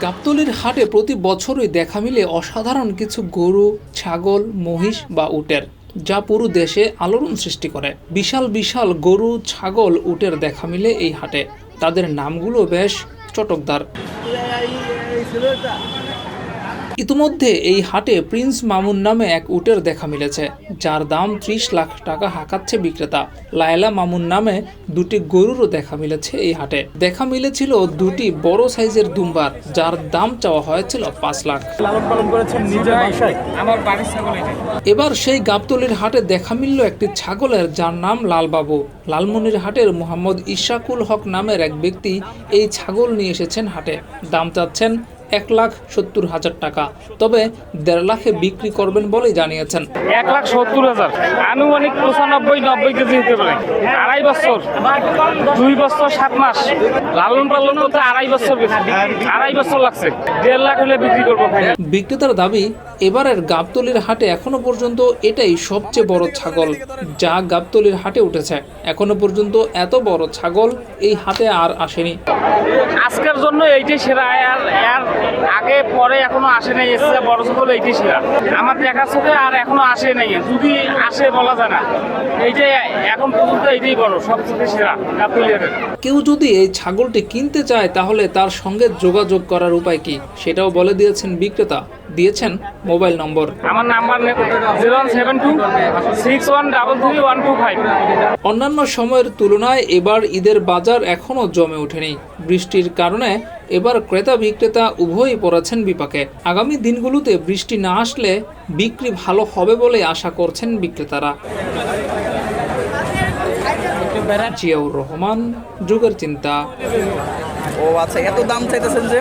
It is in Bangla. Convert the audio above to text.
গাবতলির হাটে প্রতি বছরই দেখা মিলে অসাধারণ কিছু গরু, ছাগল, মহিষ বা উটের, যা পুরো দেশে আলোড়ন সৃষ্টি করে। বিশাল বিশাল গরু, ছাগল, উটের দেখা মিলে এই হাটে। তাদের নামগুলো বেশ চটকদার। ইতিমধ্যে এই হাটে প্রিন্স মামুন নামে এক উটের দেখা মিলেছে যার দাম ত্রিশ লাখ টাকা হাঁকাচ্ছে বিক্রেতা। লায়লা মামুন নামে দুটি গরুরও দেখা মিলেছে এই হাটে। দেখা মিলেছিল দুটি বড় সাইজের দুম্বার যার দাম চাওয়া হয়েছিল পাঁচ লাখ। এবার সেই গাবতলির হাটে দেখা মিলল একটি ছাগলের যার নাম লালবাবু। লালমনির হাটের মোহাম্মদ ইশাকুল হক নামের এক ব্যক্তি এই ছাগল নিয়ে এসেছেন হাটে। দাম চাচ্ছেন এক লাখ সত্তর হাজার টাকা। তবে দেড় লাখে বিক্রি করবেন বলেই জানিয়েছেন। এক লাখ সত্তর হাজার। আনুমানিক পঁচানব্বই নব্বই কেজি হতে পারে। আড়াই বছর দুই বছর সাত মাস। লালন পালন করতে আড়াই বছর আড়াই বছর লাগছে। দেড় লাখ হলে বিক্রি করব। বিক্রেতার দাবি এবারের গাবতলির হাটে এখনও পর্যন্ত এটাই সবচেয়ে বড় ছাগল, যা গাবতলির হাটে উঠেছে। এখনও পর্যন্ত এত বড় ছাগল এই হাটে আর আসেনি। আজকের জন্য এইটাই সেরা, আর আগে পরে এখনও আসে নাই এসেছে বড় ছাগল এইটাই সেরা আমার দেখা চোখে আর এখনও আসে নাই যদি আসে বলা যায় না। এইটাই এখন পর্যন্ত এইটাই বড় সবচেয়ে সেরা গাবতলিয়ার কেউ যদি এই ছাগলটি কিনতে চায় তাহলে তার সঙ্গে যোগাযোগ করার উপায় কি? সেটাও বলে দিয়েছেন বিক্রেতা। দিয়েছেন মোবাইল নম্বর। আমার number zero seven two six one double three one two five. অন্যান্য সময়ের তুলনায় এবার ঈদের বাজার এখনও জমে ওঠেনি। বৃষ্টির কারণে এবার ক্রেতা বিক্রেতা উভয়ই পড়েছেন বিপাকে। আগামী দিনগুলোতে বৃষ্টি না আসলে বিক্রি ভালো হবে বলে আশা করছেন বিক্রেতারা। জিয়াউর রহমান, যুগের চিন্তা। ও আচ্ছা এত দাম চাইতেছেন যে?